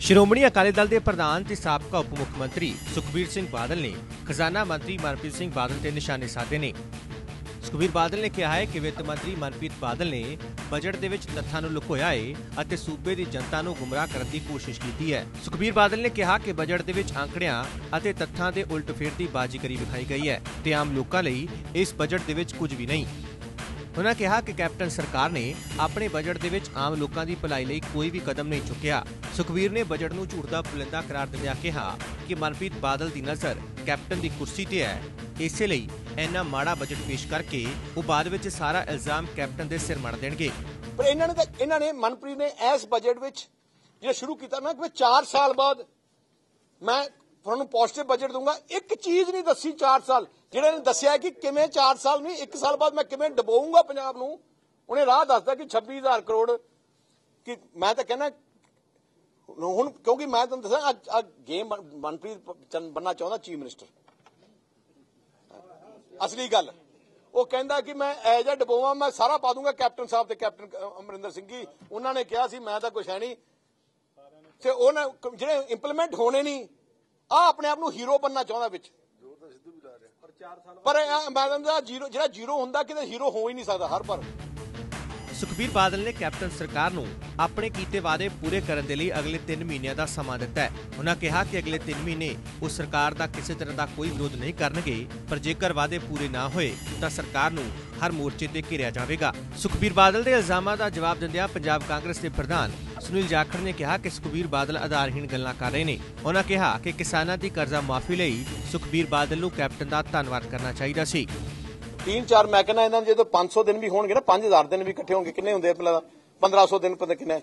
ਸ਼੍ਰੋਮਣੀ ਅਕਾਲੀ ਦਲ ਦੇ ਪ੍ਰਧਾਨ ਤੇ ਸਾਬਕਾ ਉਪ ਮੁੱਖ ਮੰਤਰੀ ਸੁਖਬੀਰ ਸਿੰਘ ਬਾਦਲ ਨੇ ਖਜ਼ਾਨਾ ਮੰਤਰੀ ਮਨਪ੍ਰੀਤ ਸਿੰਘ ਬਾਦਲ ਤੇ ਨਿਸ਼ਾਨੇ ਸਾਧੇ ਨੇ। ਸੁਖਬੀਰ ਬਾਦਲ ਨੇ ਕਿਹਾ ਹੈ ਕਿ ਵਿੱਤ ਮੰਤਰੀ ਮਨਪ੍ਰੀਤ ਬਾਦਲ ਨੇ ਬਜਟ ਦੇ ਵਿੱਚ ਤੱਥਾਂ ਨੂੰ ਲੁਕੋਇਆ ਹੈ ਅਤੇ ਸੂਬੇ ਦੀ ਜਨਤਾ ਨੂੰ ਗੁੰਮਰਾਹ ਕਰਨ ਦੀ ਕੋਸ਼ਿਸ਼ ਕੀਤੀ ਹੈ। ਸੁਖਬੀਰ ਬਾਦਲ ਨੇ ਕਿਹਾ ਕਿ ਬਜਟ ਦੇ ਵਿੱਚ ਆંકੜਿਆਂ ਅਤੇ ਤੱਥਾਂ ਦੇ ਉਲਟ ਫੇਰ ਦੀ ਬਾਜ਼ੀਗਰੀ ਵਿਖਾਈ ਗਈ ਹੈ ਤੇ ਆਮ ਲੋਕਾਂ ਲਈ ਇਸ ਬਜਟ ਦੇ ਵਿੱਚ ਕੁਝ ਵੀ ਨਹੀਂ। ਉਹਨਾਂ ਕਿਹਾ ਕਿ ਕੈਪਟਨ ਸਰਕਾਰ ਨੇ ਆਪਣੇ ਬਜਟ ਦੇ ਵਿੱਚ ਆਮ ਲੋਕਾਂ ਦੀ ਭਲਾਈ ਲਈ ਕੋਈ ਵੀ ਕਦਮ ਨਹੀਂ ਚੁੱਕਿਆ। ਸੁਖਵੀਰ ਨੇ ਬਜਟ ਨੂੰ ਝੂਠ ਦਾ ਪੁਲਿੰਦਾ ਕਰਾਰ ਦਿੰਦਿਆਂ ਕਿਹਾ ਕਿ ਮਨਪ੍ਰੀਤ ਬਾਦਲ ਦੀ ਨਜ਼ਰ ਕੈਪਟਨ ਦੀ ਕੁਰਸੀ ਤੇ ਹੈ। ਇਸੇ ਲਈ ਇੰਨਾ ਮਾੜਾ ਬਜਟ ਪੇਸ਼ ਕਰਕੇ ਉਹ ਬਾਅਦ ਵਿੱਚ ਸਾਰਾ ਇਲਜ਼ਾਮ ਕੈਪਟਨ ਦੇ ਸਿਰ ਮੜ ਦੇਣਗੇ। ਪਰ ਇਹਨਾਂ ਨੇ ਇਹਨਾਂ ਨੇ, ਮਨਪ੍ਰੀਤ ਨੇ ਇਸ ਬਜਟ ਵਿੱਚ ਜਿਹੜਾ ਸ਼ੁਰੂ ਕੀਤਾ ਨਾ, ਕਿ 4 ਸਾਲ ਬਾਅਦ ਮੈਂ ਤੁਹਾਨੂੰ ਪੋਜ਼ਿਟਿਵ ਬਜਟ ਦੂੰਗਾ ਇੱਕ ਚੀਜ਼ ਨਹੀਂ ਦੱਸੀ 4 ਸਾਲ। ਜਿਹੜਾ ਨੇ ਦੱਸਿਆ ਕਿ ਕਿਵੇਂ 4 ਸਾਲ ਨਹੀਂ 1 ਸਾਲ ਬਾਅਦ ਮੈਂ ਕਿਵੇਂ ਡਬੋਊਂਗਾ ਪੰਜਾਬ ਨੂੰ, ਉਹਨੇ ਰਾਹ ਦੱਸਦਾ ਕਿ 26000 ਕਰੋੜ ਕਿ ਮੈਂ ਤਾਂ ਕਹਿੰਦਾ, ਹੁਣ ਕਿਉਂਕਿ ਮੈਂ ਤੁਹਾਨੂੰ ਦੱਸਾਂ, ਅੱਜ ਅੱਜ ਗੇਮ ਮਨਪ੍ਰੀਤ ਚੰਨ ਬੰਨਾ ਚਾਹੁੰਦਾ ਚੀਫ ਮਿਨਿਸਟਰ। ਅਸਲੀ ਗੱਲ, ਉਹ ਕਹਿੰਦਾ ਕਿ ਮੈਂ ਐਜ ਆ ਡਬੋਵਾ, ਮੈਂ ਸਾਰਾ ਪਾ ਦੂੰਗਾ ਕੈਪਟਨ ਸਾਹਿਬ ਤੇ ਕੈਪਟਨ ਅਮਰਿੰਦਰ ਸਿੰਘ ਜੀ। ਉਹਨਾਂ ਨੇ ਕਿਹਾ ਸੀ, ਮੈਂ ਤਾਂ ਕੁਛ ਹੈ ਨਹੀਂ। ਤੇ ਉਹਨਾਂ ਜਿਹੜੇ ਇੰਪਲੀਮੈਂਟ ਹੋਣੇ ਨਹੀਂ ਆ ਆਪਣੇ ਆਪ ਨੂੰ ਹੀਰੋ ਬੰਨਣਾ ਚਾਹੁੰਦਾ ਵਿੱਚ। ਪਰ ਮੈਡਮ ਦਾ ਜ਼ੀਰੋ ਜਿਹੜਾ ਜ਼ੀਰੋ ਹੁੰਦਾ ਕਿਤੇ ਹੀਰੋ ਹੋ ਹੀ ਨਹੀਂ ਸਕਦਾ ਹਰ ਪਰ। ਸੁਖਬੀਰ ਬਾਦਲ ਨੇ ਕੈਪਟਨ ਸਰਕਾਰ ਨੂੰ ਆਪਣੇ ਕੀਤੇ ਵਾਅਦੇ ਪੂਰੇ ਕਰਨ ਦੇ ਲਈ ਅਗਲੇ 3 ਮਹੀਨਿਆਂ ਦਾ ਸਮਾਂ ਦਿੱਤਾ ਹੈ। ਉਹਨਾਂ ਕਿਹਾ ਕਿ ਅਗਲੇ 3 ਮਹੀਨੇ ਉਹ ਸਰਕਾਰ ਦਾ ਕਿਸੇ ਤਰ੍ਹਾਂ ਦਾ ਕੋਈ ਵਿਰੋਧ ਨਹੀਂ ਕਰਨਗੇ ਪਰ ਜੇਕਰ ਵਾਅਦੇ ਪੂਰੇ ਨਾ ਹੋਏ ਤਾਂ ਸਰਕਾਰ ਨੂੰ ਹਰ ਮੋਰਚੇ ਤੇ ਘਿਰਿਆ ਜਾਵੇਗਾ। ਸੁਖਬੀਰ ਬਾਦਲ ਦੇ ਇਲਜ਼ਾਮਾਂ ਦਾ ਜਵਾਬ ਦਿੰਦਿਆਂ ਪੰਜਾਬ ਕਾਂਗਰਸ ਦੇ ਪ੍ਰਧਾਨ ਸੁਨੀਲ ਜਾਖੜ ਨੇ ਕਿਹਾ ਕਿ ਸੁਖਬੀਰ ਬਾਦਲ ਆਧਾਰਹੀਣ ਗੱਲਾਂ ਕਰ ਰਹੇ ਨੇ। ਉਹਨਾਂ ਕਿਹਾ ਕਿ ਕਿਸਾਨਾਂ ਦੀ ਕਰਜ਼ਾ ਮਾਫੀ ਲਈ ਸੁਖਬੀਰ ਬਾਦਲ ਨੂੰ ਕੈਪਟਨ ਦਾ ਧੰਨਵਾਦ ਕਰਨਾ ਚਾਹੀਦਾ ਸੀ। ਤਿੰਨ ਚਾਰ ਮੈਂ ਕਹਿੰਦਾ ਇਹਨਾਂ ਦੇ, ਜਦੋਂ 500 ਦਿਨ ਵੀ ਹੋਣਗੇ ਨਾ 5000 ਦਿਨ ਵੀ ਇਕੱਠੇ ਹੋਣਗੇ, ਕਿੰਨੇ ਹੁੰਦੇ ਪਹਿਲਾਂ 1500 ਦਿਨ ਪਤਾ ਕਿੰਨੇ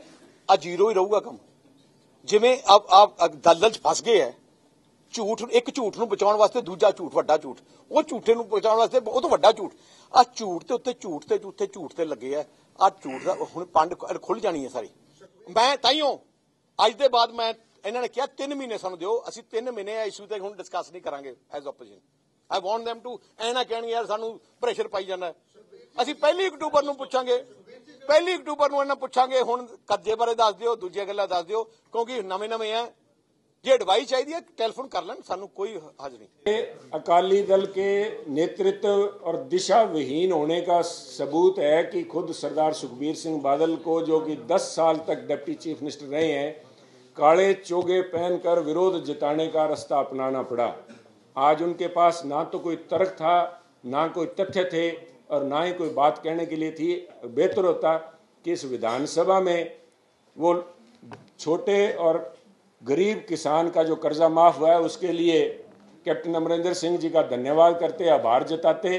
ਆ ਜ਼ੀਰੋ ਹੀ ਰਹੂਗਾ ਕੰਮ। ਜਿਵੇਂ ਆਪ ਆਪ ਦਲਦਲ ਚ ਫਸ ਗਏ ਐ ਝੂਠ ਇੱਕ ਝੂਠ ਨੂੰ ਬਚਾਉਣ ਵਾਸਤੇ ਦੂਜਾ ਝੂਠ, ਵੱਡਾ ਝੂਠ। ਉਹ ਝੂਠੇ ਨੂੰ ਬਚਾਉਣ ਵਾਸਤੇ ਉਹ ਤੋਂ ਵੱਡਾ ਝੂਠ। ਆ ਝੂਠ ਤੇ ਉੱਤੇ ਝੂਠ ਤੇ ਉੱਤੇ ਝੂਠ ਤੇ ਲੱਗੇ ਆ। ਆ ਝੂਠ ਦਾ ਹੁਣ ਪੰਡ ਖੁੱਲ ਜਾਣੀ ਹੈ ਸਾਰੀ। ਮੈਂ ਤਾਈਓ, ਅੱਜ ਦੇ ਬਾਅਦ ਮੈਂ ਇਹਨਾਂ ਨੇ ਕਿਹਾ 3 ਮਹੀਨੇ ਸਾਨੂੰ ਦਿਓ, ਅਸੀਂ 3 ਮਹੀਨੇ ਆ ਇਸ਼ੂ ਤੇ ਹੁਣ ਡਿਸਕਸ ਨਹੀਂ ਕਰਾਂਗੇ as opposition I want them to ਐ ਨਾ ਕਹਿਣ ਯਾਰ ਸਾਨੂੰ ਪ੍ਰੈਸ਼ਰ ਪਾਈ ਜਾਂਦਾ ਅਸੀਂ ਪਹਿਲੀ ਅਕਤੂਬਰ ਨੂੰ ਪੁੱਛਾਂਗੇ, ਪਹਿਲੀ ਅਕਤੂਬਰ ਨੂੰ ਇਹਨਾਂ ਪੁੱਛਾਂਗੇ, ਹੁਣ ਕਰਜ਼ੇ ਬਾਰੇ ਦੱਸ ਦਿਓ, ਦੂਜੀਆਂ ਗੱਲਾਂ ਦੱਸ ਦਿਓ, ਕਿਉਂਕਿ ਨਵੇਂ ਨਵੇਂ ਆ ਜੇ ਐਡਵਾਈਸ ਚਾਹੀਦੀ ਹੈ ਟੈਲੀਫੋਨ ਕਰ ਲੈਣ, ਸਾਨੂੰ ਕੋਈ ਹਰਜ ਨਹੀਂ। ਅਕਾਲੀ ਦਲ ਕੇ नेतृत्व और दिशा विहीन होने का सबूत है कि खुद सरदार सुखबीर सिंह बादल को जो कि 10 साल तक डिप्टी चीफ मिनिस्टर रहे हैं काले चोगे पहनकर विरोध जताने का रास्ता अपनाना पड़ा आज उनके पास ना तो कोई तर्क था ना कोई तथ्य थे और ना ही कोई बात कहने के लिए थी बेहतर होता कि इस विधानसभा में वो छोटे और गरीब किसान का जो कर्जा माफ हुआ है उसके लिए कैप्टन अमरिंदर सिंह जी का धन्यवाद करते आभार जताते